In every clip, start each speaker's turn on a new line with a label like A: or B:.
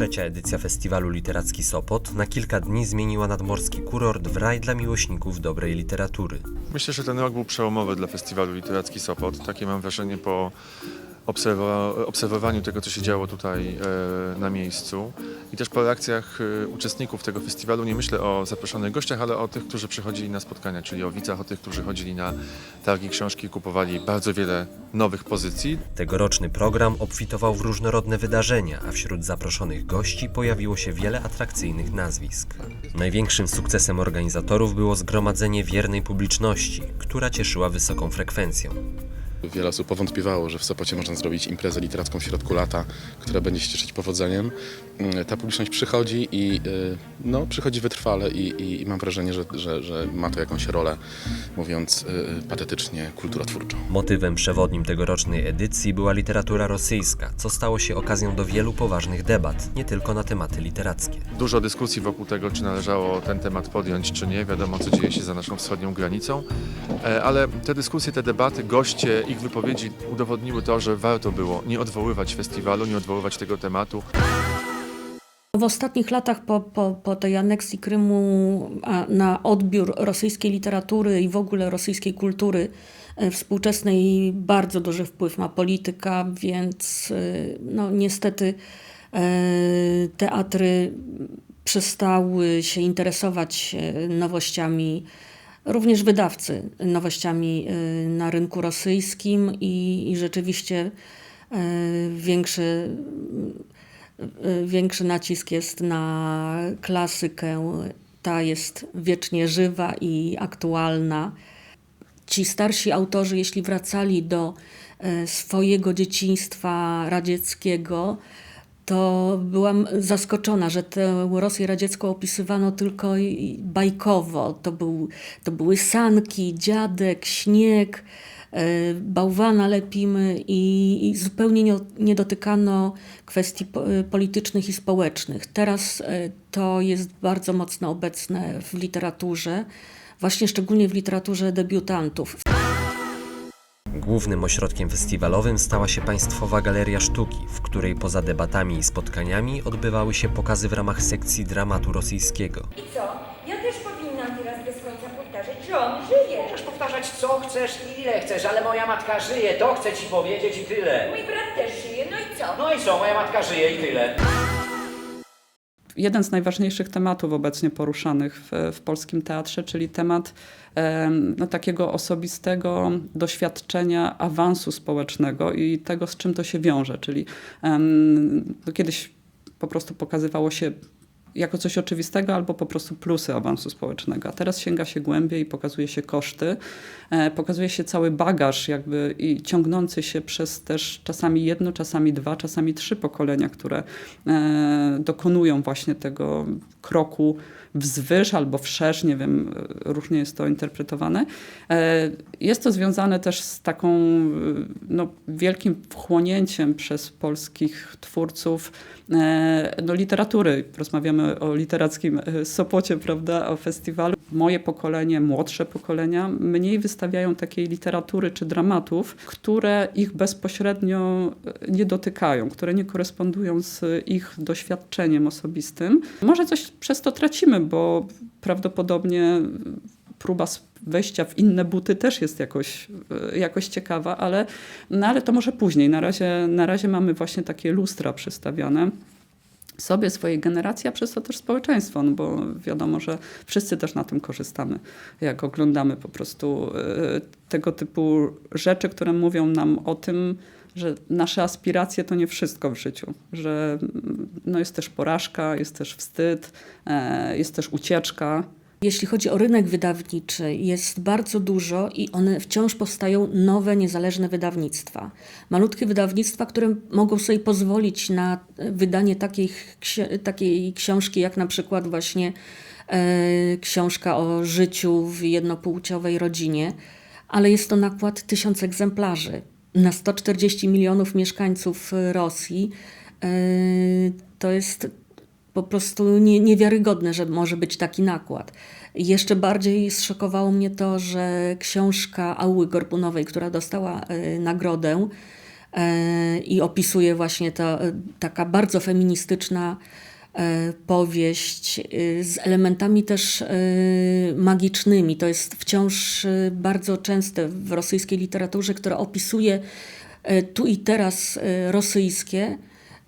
A: Trzecia edycja festiwalu Literacki Sopot na kilka dni zmieniła nadmorski kurort w raj dla miłośników dobrej literatury.
B: Myślę, że ten rok był przełomowy dla festiwalu Literacki Sopot. Takie mam wrażenie po obserwowa- obserwowaniu tego, co się działo tutaj e, na miejscu i też po reakcjach e, uczestników tego festiwalu. Nie myślę o zaproszonych gościach, ale o tych, którzy przychodzili na spotkania, czyli o widzach, o tych, którzy chodzili na targi książki, kupowali bardzo wiele nowych pozycji.
A: Tegoroczny program obfitował w różnorodne wydarzenia, a wśród zaproszonych gości pojawiło się wiele atrakcyjnych nazwisk. Największym sukcesem organizatorów było zgromadzenie wiernej publiczności, która cieszyła wysoką frekwencją.
C: Wiele osób powątpiewało, że w Sopocie można zrobić imprezę literacką w środku lata, która będzie się cieszyć powodzeniem. Mm, Ta publiczność przychodzi i y, no, przychodzi wytrwale i, i, i mam wrażenie, że, że, że ma to jakąś rolę, mówiąc y, patetycznie, kulturotwórczą.
A: Motywem przewodnim tegorocznej edycji była literatura rosyjska, co stało się okazją do wielu poważnych debat, nie tylko na tematy literackie.
B: Dużo dyskusji wokół tego, czy należało ten temat podjąć, czy nie. Wiadomo, co dzieje się za naszą wschodnią granicą. E, Ale te dyskusje, te debaty, goście, ich wypowiedzi udowodniły to, że warto było nie odwoływać festiwalu, nie odwoływać tego tematu.
D: W ostatnich latach po, po, po tej aneksji Krymu na odbiór rosyjskiej literatury i w ogóle rosyjskiej kultury e, współczesnej bardzo duży wpływ ma polityka, więc e, no, niestety e, teatry przestały się interesować nowościami, również wydawcy nowościami e, na rynku rosyjskim i, i rzeczywiście e, większy y, większy nacisk jest na klasykę. Ta jest wiecznie żywa i aktualna. Ci starsi autorzy, jeśli wracali do swojego dzieciństwa radzieckiego, to byłam zaskoczona, że tę Rosję radziecką opisywano tylko bajkowo. To, był, to były sanki, dziadek, śnieg, e, bałwana lepimy i, i zupełnie nie, nie dotykano kwestii e, politycznych i społecznych. Teraz e, to jest bardzo mocno obecne w literaturze, właśnie szczególnie w literaturze debiutantów.
A: Głównym ośrodkiem festiwalowym stała się Państwowa Galeria Sztuki, w której poza debatami i spotkaniami odbywały się pokazy w ramach sekcji dramatu rosyjskiego.
E: I co? Ja też powinnam teraz bez końca powtarzać, że on żyje.
F: Możesz powtarzać co chcesz i ile chcesz, ale moja matka żyje, to chcę ci powiedzieć i tyle.
E: Mój brat też żyje, no i co?
F: No i co, moja matka żyje i tyle.
G: Jeden z najważniejszych tematów obecnie poruszanych w, w polskim teatrze, czyli temat em, no, takiego osobistego doświadczenia awansu społecznego i tego, z czym to się wiąże. Czyli no, kiedyś po prostu pokazywało się jako coś oczywistego albo po prostu plusy awansu społecznego. A teraz sięga się głębiej i pokazuje się koszty, e, pokazuje się cały bagaż jakby i ciągnący się przez też czasami jedno, czasami dwa, czasami trzy pokolenia, które e, dokonują właśnie tego kroku wzwyż albo wszerz, nie wiem, e, różnie jest to interpretowane. E, Jest to związane też z taką e, no, wielkim wchłonięciem przez polskich twórców no, literatury. Rozmawiamy o literackim Sopocie, prawda, o festiwalu. Moje pokolenie, młodsze pokolenia mniej wystawiają takiej literatury czy dramatów, które ich bezpośrednio e, nie dotykają, które nie korespondują z ich doświadczeniem osobistym. Może coś przez to tracimy, bo prawdopodobnie próba wejścia w inne buty też jest jakoś, e, jakoś ciekawa, ale, no ale to może później. Na razie, na razie mamy właśnie takie lustra przystawiane sobie, swojej generacji, a przez to też społeczeństwo, no bo wiadomo, że wszyscy też na tym korzystamy, jak oglądamy po prostu e, tego typu rzeczy, które mówią nam o tym, że nasze aspiracje to nie wszystko w życiu, że mm, no jest też porażka, jest też wstyd, e, jest też ucieczka,
D: Jeśli chodzi o rynek wydawniczy, jest bardzo dużo i one wciąż powstają nowe, niezależne wydawnictwa. Malutkie wydawnictwa, które mogą sobie pozwolić na e, wydanie takiej, takiej książki, jak na przykład właśnie e, książka o życiu w jednopłciowej rodzinie, ale jest to nakład tysiąc egzemplarzy. Na 140 milionów mieszkańców Rosji e, to jest po prostu nie, niewiarygodne, że może być taki nakład. Jeszcze bardziej zszokowało mnie to, że książka Auły Gorbunowej, która dostała e, nagrodę, e, i opisuje właśnie to, e, taka bardzo feministyczna powieść z elementami też magicznymi. To jest wciąż bardzo częste w rosyjskiej literaturze, która opisuje tu i teraz rosyjskie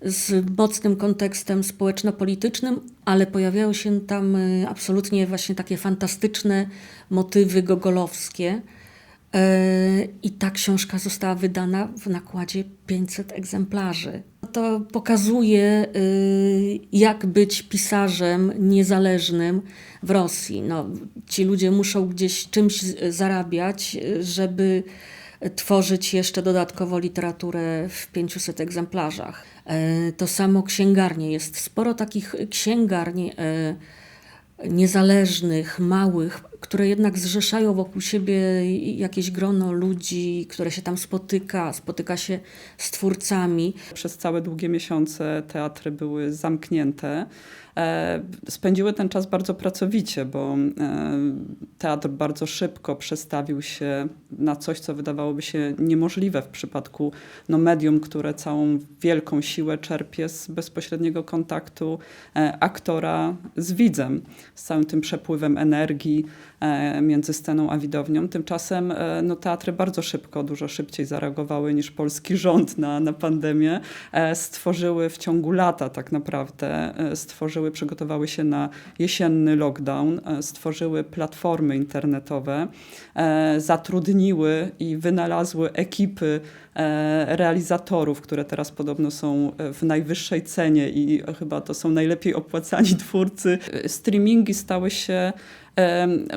D: z mocnym kontekstem społeczno-politycznym, ale pojawiają się tam e, absolutnie właśnie takie fantastyczne motywy gogolowskie. E, I ta książka została wydana w nakładzie 500 egzemplarzy. To pokazuje, y, jak być pisarzem niezależnym w Rosji. No, ci ludzie muszą gdzieś czymś zarabiać, żeby tworzyć jeszcze dodatkowo literaturę w 500 egzemplarzach. E, To samo księgarnie. Jest sporo takich księgarni e, niezależnych, małych, które jednak zrzeszają wokół siebie jakieś grono ludzi, które się tam spotyka, spotyka się z twórcami.
G: Przez całe długie miesiące teatry były zamknięte. E, Spędziły ten czas bardzo pracowicie, bo e, teatr bardzo szybko przestawił się na coś, co wydawałoby się niemożliwe w przypadku no, medium, które całą wielką siłę czerpie z bezpośredniego kontaktu e, aktora z widzem, z całym tym przepływem energii między sceną a widownią. Tymczasem e, no, teatry bardzo szybko, dużo szybciej zareagowały niż polski rząd na, na pandemię. E, Stworzyły w ciągu lata tak naprawdę, e, stworzyły, przygotowały się na jesienny lockdown, e, stworzyły platformy internetowe, e, zatrudniły i wynalazły ekipy e, realizatorów, które teraz podobno są e, w najwyższej cenie i chyba to są najlepiej opłacani twórcy. E, Streamingi stały się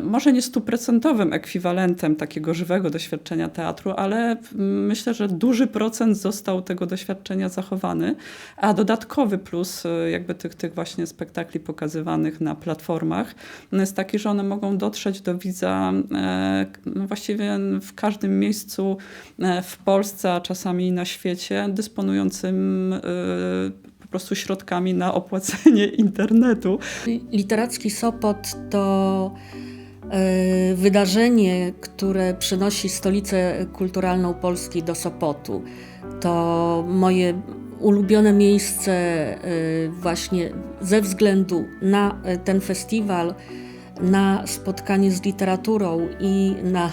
G: może nie stuprocentowym ekwiwalentem takiego żywego doświadczenia teatru, ale myślę, że duży procent został tego doświadczenia zachowany, a dodatkowy plus e, jakby tych, tych właśnie spektakli pokazywanych na platformach jest taki, że one mogą dotrzeć do widza e, no właściwie w każdym miejscu e, w Polsce, a czasami na świecie, dysponującym e, po prostu środkami na opłacenie internetu.
D: Literacki Sopot to e, wydarzenie, które przynosi stolicę kulturalną Polski do Sopotu. To moje ulubione miejsce e, właśnie ze względu na ten festiwal, na spotkanie z literaturą i na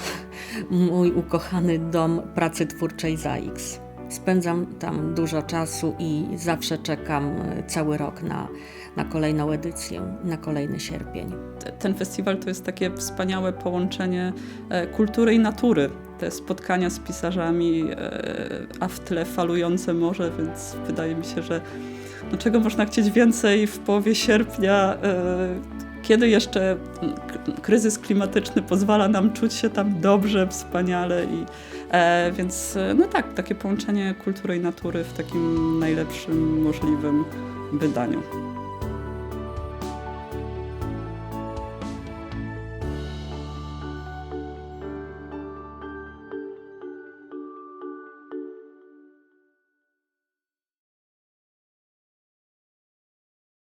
D: mój ukochany dom pracy twórczej ZAX. Spędzam tam dużo czasu i zawsze czekam e, cały rok na, na kolejną edycję, na kolejny sierpień.
G: ten festiwal to jest takie wspaniałe połączenie e, kultury i natury. Te spotkania z pisarzami, e, a w tle falujące morze, więc wydaje mi się, że no czego można chcieć więcej w połowie sierpnia, kiedy jeszcze kryzys klimatyczny pozwala nam czuć się tam dobrze, wspaniale i e, więc e, no tak, takie połączenie kultury i natury w takim najlepszym możliwym wydaniu.